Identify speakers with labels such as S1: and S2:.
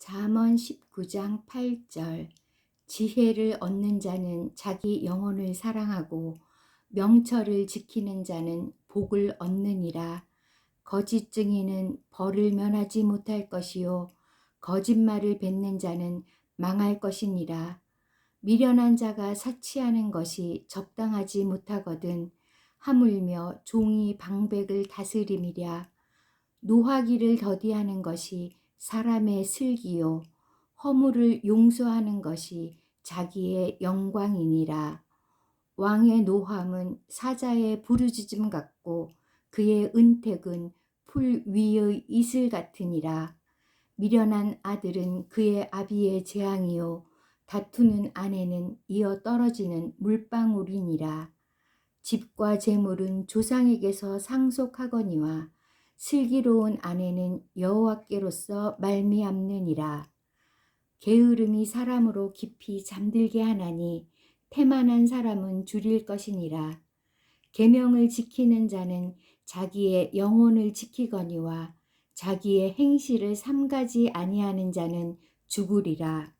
S1: 잠언 19장 8절 지혜를 얻는 자는 자기 영혼을 사랑하고 명철을 지키는 자는 복을 얻느니라. 거짓 증인은 벌을 면하지 못할 것이요 거짓말을 뱉는 자는 망할 것이니라. 미련한 자가 사치하는 것이 적당하지 못하거든 하물며 종이 방백을 다스림이랴. 노하기를 더디하는 것이 사람의 슬기요 허물을 용서하는 것이 자기의 영광이니라. 왕의 노함은 사자의 부르짖음 같고 그의 은택은 풀 위의 이슬 같으니라. 미련한 아들은 그의 아비의 재앙이요 다투는 아내는 이어 떨어지는 물방울이니라. 집과 재물은 조상에게서 상속하거니와 슬기로운 아내는 여호와께로서 말미암느니라. 게으름이 사람으로 깊이 잠들게 하나니 태만한 사람은 줄일 것이니라. 계명을 지키는 자는 자기의 영혼을 지키거니와 자기의 행실을 삼가지 아니하는 자는 죽으리라.